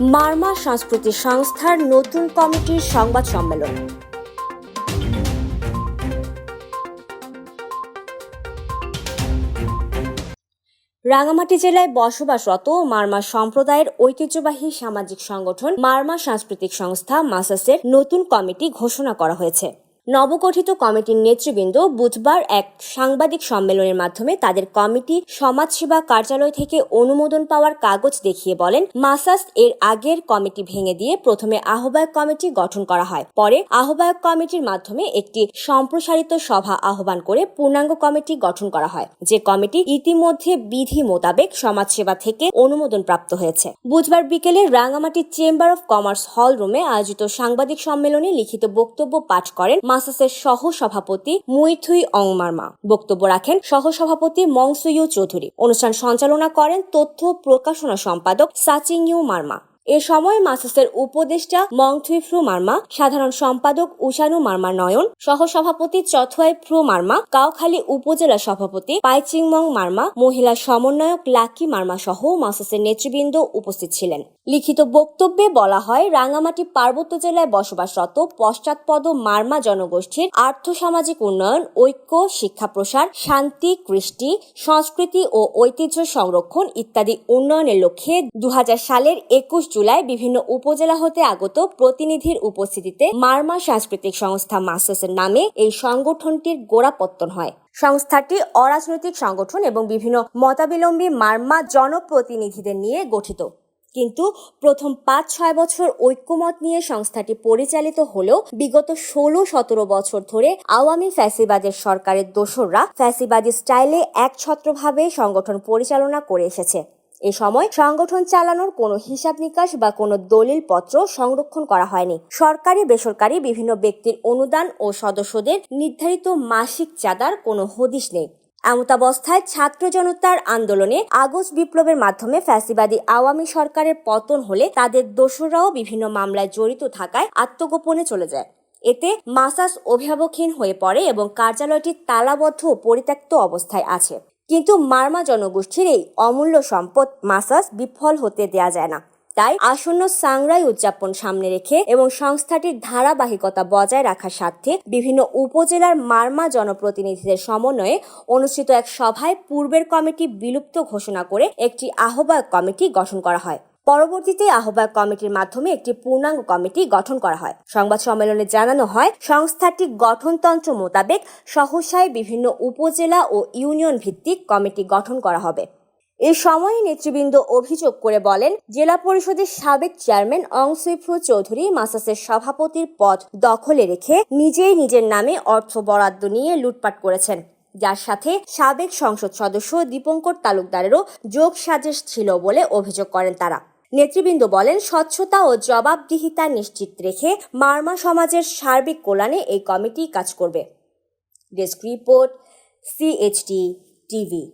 মার্মা সংস্কৃতি সংস্থার নতুন কমিটির সংবাদ সম্মেলন। রাঙামাটি জেলায় বসবাসরত মারমা সম্প্রদায়ের ঐতিহ্যবাহী সামাজিক সংগঠন মার্মা সাংস্কৃতিক সংস্থা মাসাসের নতুন কমিটি ঘোষণা করা হয়েছে। নবগঠিত কমিটির নেতৃবৃন্দ বুধবার এক সাংবাদিক সম্মেলনের মাধ্যমে তাদের কমিটি সমাজসেবা কার্যালয় থেকে অনুমোদন পাওয়ার কাগজ দেখিয়ে বলেন মাসাস এর আগের কমিটি ভেঙে দিয়ে প্রথমে আহ্বায়ক কমিটি গঠন করা হয়। পরে আহ্বায়ক কমিটির মাধ্যমে একটি সম্প্রসারিত সভা আহ্বান করে পূর্ণাঙ্গ কমিটি গঠন করা হয়, যে কমিটি ইতিমধ্যে বিধি মোতাবেক সমাজসেবা থেকে অনুমোদন প্রাপ্ত হয়েছে। বুধবার বিকেলে রাঙামাটি চেম্বার অফ কমার্স হল রুমে আয়োজিত সাংবাদিক সম্মেলনে লিখিত বক্তব্য পাঠ করেন মাসাসের সহ সভাপতি মুইথুই অংমারমা। বক্তব্য রাখেন সহ সভাপতি মংসুইউ চৌধুরী। অনুষ্ঠান সঞ্চালনা করেন তথ্য প্রকাশনা সম্পাদক সাচিং ইউ মার্মা। এ সময় মাসাসের উপদেষ্টা মংথুই ফ্রু মার্মা সাধারণ সম্পাদক উষানু মার্মা নয়ন সহ সভাপতি চথুয়াই ফ্রু মার্মা কাউখালী উপজেলা সভাপতি পাইচিংমং মার্মা, মহিলা সমন্বয়ক লাকি মার্মা সহ মাসাসের নেতৃবৃন্দ উপস্থিত ছিলেন। লিখিত বক্তব্যে বলা হয়, রাঙামাটি পার্বত্য জেলায় বসবাসরত পশ্চাৎপদ মার্মা জনগোষ্ঠীর আর্থসামাজিক উন্নয়ন, ঐক্য, শিক্ষা প্রসার, শান্তি, কৃষ্টি, সংস্কৃতি ও ঐতিহ্য সংরক্ষণ ইত্যাদি উন্নয়নের লক্ষ্যে দু হাজার সালের একুশ জুলাই বিভিন্ন উপজেলা হতে আগত প্রতিনিধির উপস্থিতিতে মার্মা সাংস্কৃতিক সংস্থা মাস্টার্সের নামে এই সংগঠনটির গোড়াপত্তন হয়। সংস্থাটি অরাজনৈতিক সংগঠন এবং বিভিন্ন মতাবিলম্বী মার্মা জনপ্রতিনিধিদের নিয়ে গঠিত। কিন্তু প্রথম পাঁচ ছয় বছর ঐক্যমত নিয়ে সংস্থাটি পরিচালিত হলেও বিগত ষোলো সতেরো বছর ধরে আওয়ামী ফ্যাসিবাদের সরকারের দোসররা ফ্যাসিবাদী স্টাইলে একছত্রভাবে সংগঠন পরিচালনা করে এসেছে। এ সময় সংগঠন চালানোর কোনো হিসাব নিকাশ বা কোনো দলিল পত্র সংরক্ষণ করা হয়নি। সরকারি, বেসরকারি বিভিন্ন ব্যক্তির অনুদান ও সদস্যদের নির্ধারিত মাসিক চাঁদার কোনো হদিশ নেই। এমতাবস্থায় ছাত্র জনতার আন্দোলনে আগস্ট বিপ্লবের মাধ্যমে ফ্যাসিবাদী আওয়ামী সরকারের পতন হলে তাদের দোসররাও বিভিন্ন মামলায় জড়িত থাকায় আত্মগোপনে চলে যায়। এতে মাসাস অভিভাবকহীন হয়ে পড়ে এবং কার্যালয়টি তালাবদ্ধ পরিত্যক্ত অবস্থায় আছে। কিন্তু মার্মা জনগোষ্ঠীর এই অমূল্য সম্পদ মাসাজ বিফল হতে দেয়া যায় না। তাই আসন্ন সাংরাই উদযাপন সামনে রেখে এবং সংস্থাটির ধারাবাহিকতা বজায় রাখার স্বার্থে বিভিন্ন উপজেলার মার্মা জনপ্রতিনিধিদের সমন্বয়ে অনুষ্ঠিত এক সভায় পূর্বের কমিটি বিলুপ্ত ঘোষণা করে একটি আহ্বায়ক কমিটি গঠন করা হয়। পরবর্তীতে আহ্বায়ক কমিটির মাধ্যমে একটি পূর্ণাঙ্গ কমিটি গঠন করা হয়। সংবাদ সম্মেলনে জানানো হয় সংস্থাটি গঠনতন্ত্র মোতাবেক সহসায় বিভিন্ন উপজেলা ও ইউনিয়ন ভিত্তিক কমিটি গঠন করা হবে। এ সময় নেতৃবৃন্দ অভিযোগ করে বলেন, জেলা পরিষদের সাবেক চেয়ারম্যান অংসিফু চৌধুরী মাসাসের সভাপতির পদ দখলে রেখে নিজেই নিজের নামে অর্থ বরাদ্দ নিয়ে লুটপাট করেছেন। যার সাথে সাবেক সংসদ সদস্য দীপঙ্কর তালুকদারেরও যোগ সাজেশ ছিল বলে অভিযোগ করেন তারা। নেতৃবৃন্দ বলেন, স্বচ্ছতা ও জবাবদিহিতা নিশ্চিত রেখে মার্মা সমাজের সার্বিক কল্যাণে এই কমিটি কাজ করবে। Desk report CHT TV